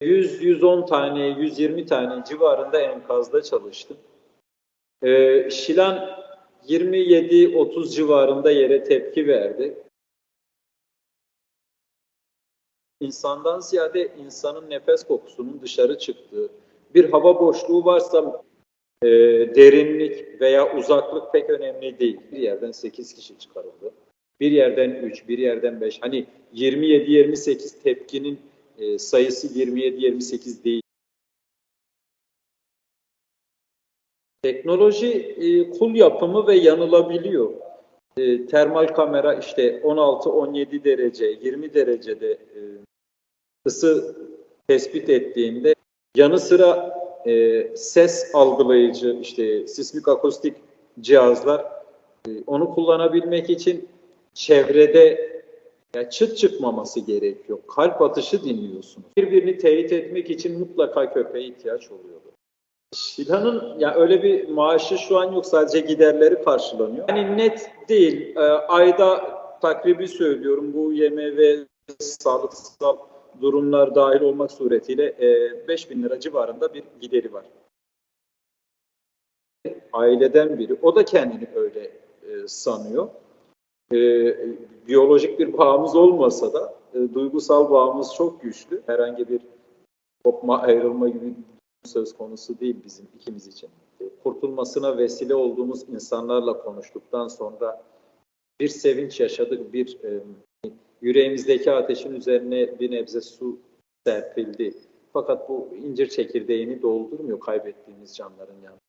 100-110 tane, 120 tane civarında enkazda çalıştım. Ee, Şilan 27-30 civarında yere tepki verdi. İnsandan ziyade insanın nefes kokusunun dışarı çıktığı bir hava boşluğu varsa e, derinlik veya uzaklık pek önemli değil. Bir yerden 8 kişi çıkarıldı. Bir yerden 3, bir yerden 5. Hani 27-28 tepkinin e, sayısı 27-28 değil. Teknoloji e, kul yapımı ve yanılabiliyor. E, termal kamera işte 16-17 derece, 20 derecede e, ısı tespit ettiğinde yanı sıra e, ses algılayıcı işte sismik akustik cihazlar e, onu kullanabilmek için çevrede ya çıt çıkmaması gerekiyor. Kalp atışı dinliyorsunuz. Birbirini teyit etmek için mutlaka köpeğe ihtiyaç oluyordu. Şilan'ın ya öyle bir maaşı şu an yok sadece giderleri karşılanıyor. Yani net değil. Ee, ayda takribi söylüyorum bu yeme ve sağlıksal durumlar dahil olmak suretiyle e, 5 bin lira civarında bir gideri var. Aileden biri. O da kendini öyle e, sanıyor. E, biyolojik bir bağımız olmasa da e, duygusal bağımız çok güçlü. Herhangi bir kopma, ayrılma gibi söz konusu değil bizim ikimiz için. E, Kurtulmasına vesile olduğumuz insanlarla konuştuktan sonra bir sevinç yaşadık, bir e, yüreğimizdeki ateşin üzerine bir nebze su serpildi. Fakat bu incir çekirdeğini doldurmuyor kaybettiğimiz canların yanında.